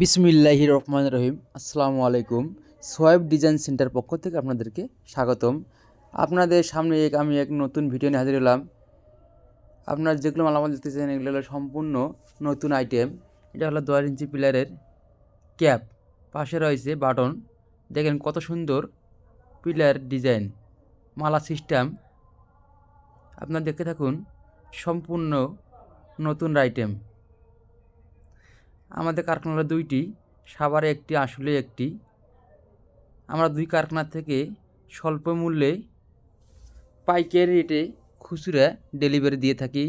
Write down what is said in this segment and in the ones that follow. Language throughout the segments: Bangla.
বিসমিল্লাহি রহমান রহিম। আসসালামু আলাইকুম। সোয়েব ডিজাইন সেন্টার পক্ষ থেকে আপনাদেরকে স্বাগতম। আপনাদের সামনে এক আমি এক নতুন ভিডিও নিয়ে হাজির হলাম। আপনার যেগুলো মালামাল দেখতে চান এগুলো হলো সম্পূর্ণ নতুন আইটেম। এটা হলো দশ ইঞ্চি পিলারের ক্যাপ। পাশে রয়েছে বাটন। দেখেন কত সুন্দর পিলার ডিজাইন, মালা সিস্টেম। আপনারা দেখতে থাকুন, সম্পূর্ণ নতুন আইটেম। আমাদের কারখানা হলো দুইটি, সাভারে একটি আসলে একটি। আমরা দুই কারখানা থেকে স্বল্প মূল্যে পাইকারি রেটে খুচরা ডেলিভারি দিয়ে থাকি।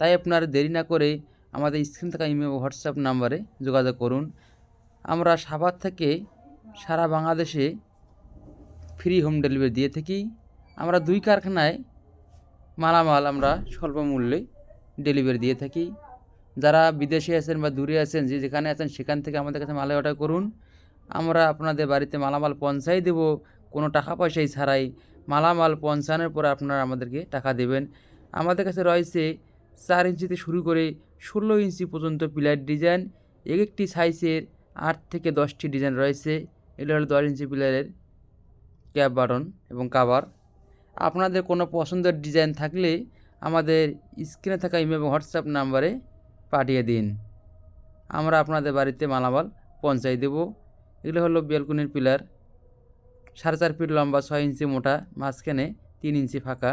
তাই আপনার দেরি না করে আমাদের স্ক্রিন থাকা ইমেল হোয়াটসঅ্যাপ নাম্বারে যোগাযোগ করুন। আমরা সাভার থেকে সারা বাংলাদেশে ফ্রি হোম ডেলিভারি দিয়ে থাকি। আমরা দুই কারখানায় মালামাল আমরা স্বল্প মূল্যে ডেলিভারি দিয়ে থাকি। যারা বিদেশে আছেন বা দূরে আছেন, যে যেখানে আছেন, সেখান থেকে আমাদের কাছে মাল অর্ডার করুন। আমরা আপনাদের বাড়িতে মালামাল পৌঁছাই দেব। কোনো টাকা পয়সাই ছাড়াই মালামাল পৌঁছানোর পরে আপনারা আমাদেরকে টাকা দেবেন। আমাদের কাছে রয়েছে চার ইঞ্চিতে শুরু করে ষোলো ইঞ্চি পর্যন্ত পিলার ডিজাইন। এক একটি সাইজের আট থেকে দশটি ডিজাইন রয়েছে। এগুলো হলো দশ ইঞ্চি পিলারের ক্যাপ বাটন এবং কাভার। আপনাদের কোনো পছন্দের ডিজাইন থাকলে আমাদের স্ক্রিনে থাকা ইমেল এবং হোয়াটসঅ্যাপ নাম্বারে পাঠিয়ে দিন। আমরা আপনাদের বাড়িতে মালামাল পৌঁছাই দেব। এগুলো হলো বেলকুনির পিলার। সাড়ে চার ফিট লম্বা, ছয় ইঞ্চি মোটা, মাঝখানে তিন ইঞ্চি ফাঁকা।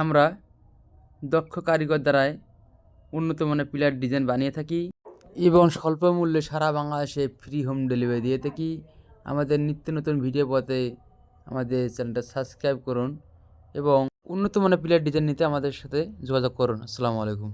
আমরা দক্ষ কারিগর দ্বারায় উন্নত মানের পিলার ডিজাইন বানিয়ে থাকি এবং স্বল্প মূল্যে সারা বাংলাদেশে ফ্রি হোম ডেলিভারি দিয়ে থাকি। আমাদের নিত্য নতুন ভিডিও পথে আমাদের চ্যানেলটা সাবস্ক্রাইব করুন এবং উন্নত মানের পিলার ডিজাইন নিতে আমাদের সাথে যোগাযোগ করুন। আসসালামু আলাইকুম।